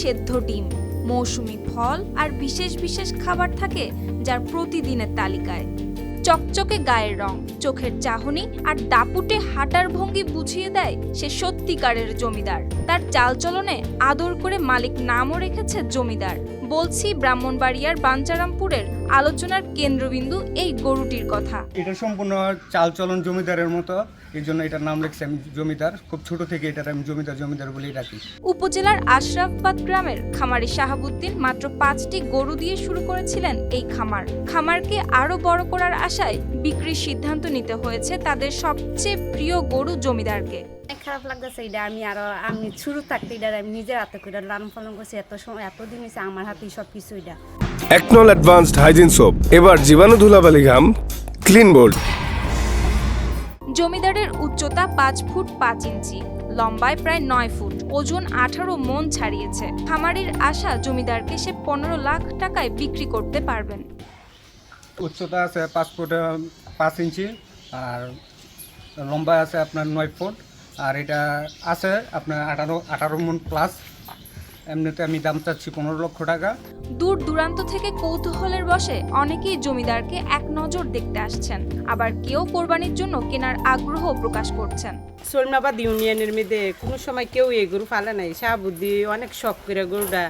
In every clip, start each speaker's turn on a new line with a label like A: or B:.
A: সেদ্ধ ডিম, মৌসুমি ফল আর বিশেষ বিশেষ খাবার থাকে যার প্রতিদিনের তালিকায়। চকচকে গায়ের রং, চোখের চাহনি আর দাপুটে হাঁটার ভঙ্গি বুঝিয়ে দেয় সে সত্যিকারের জমিদার। তার চালচলনে আদর করে মালিক নামও রেখেছে জমিদার। বলছি ব্রাহ্মণবাড়িয়ার বাঞ্চারামপুরের আলোচনার কেন্দ্রবিন্দু এই গরুটির কথা।
B: এটা সম্পূর্ণ চালচলন জমিদারের মতো এই জন্য এটার নাম লিখছি আমি জমিদার। খুব ছোট থেকে এটার আমি জমিদার জমিদার বলেই ডাকি।
A: উপজেলার আশরাফবাদ গ্রামের খামারি শাহাবুদ্দিন মাত্র পাঁচটি গরু দিয়ে শুরু করেছিলেন এই খামার। খামারকে আরও বড় করার আশায় বিক্রির সিদ্ধান্ত নিতে হয়েছে তাদের সবচেয়ে প্রিয় গরু জমিদারকে।
C: খারাপ লাগতেছে এটা আমি আরও আমি শুরু থাকতে এটা আমি নিজের হাতে করে লালন পালন করছি এত সময় এতদিন হয়েছে আমার হাতেই সব কিছু এটা।
D: একনল অ্যাডভান্সড হাইজিন সোপ এবার জীবাণু ধুলাবালি ঘাম ক্লিন বোল্ড
A: জমিদারের উচ্চতা পাঁচ ফুট পাঁচ ইঞ্চি লম্বায় প্রায় নয় ফুট ওজন আঠারো মন ছাড়িয়েছে। খামারির আশা জমিদারকে সে পনেরো লাখ টাকায় বিক্রি করতে পারবেন।
B: উচ্চতা আছে পাঁচ ফুট পাঁচ ইঞ্চি আর লম্বা আছে আপনার নয় ফুট। আর এটা আছে আপনার আঠারো আঠারো মন প্লাস এমনিতে আমি দাম চাচ্ছি পনেরো লক্ষ টাকা।
A: দূর দূরান্ত থেকে কৌতূহলের বসে অনেকেই জমিদারকে এক নজর দেখতে আসছেন। আবার কেউ কোরবানির জন্য কেনার আগ্রহ প্রকাশ করছেন।
E: সোলমাবাদ ইউনিয়নের মধ্যে কোনো সময় কেউ এই গরু ফালে নাই। শাহবুদ্ধি অনেক শখ করে গরুটা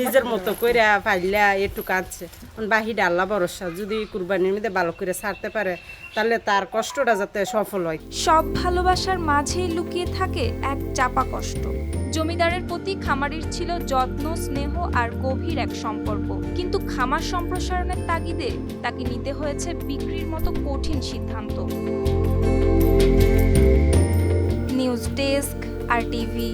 E: নিজের মতো করে ফাইলা একটু কাঁদছে বাহি ডাল্লা ভরসা যদি কুরবানির মধ্যে ভালো করে ছাড়তে পারে তাহলে তার কষ্টটা যাতে সফল হয়।
A: সব ভালোবাসার মাঝেই লুকিয়ে থাকে এক চাপা কষ্ট। জমিদারের প্রতি খামারির ছিল যত্ন, স্নেহ আর গভীর এক সম্পর্ক। কিন্তু খামার সম্প্রসারণের তাগিদে তাকে নিতে হয়েছে বিক্রির মতো কঠিন সিদ্ধান্ত। নিউজ ডেস্ক, আর টিভি।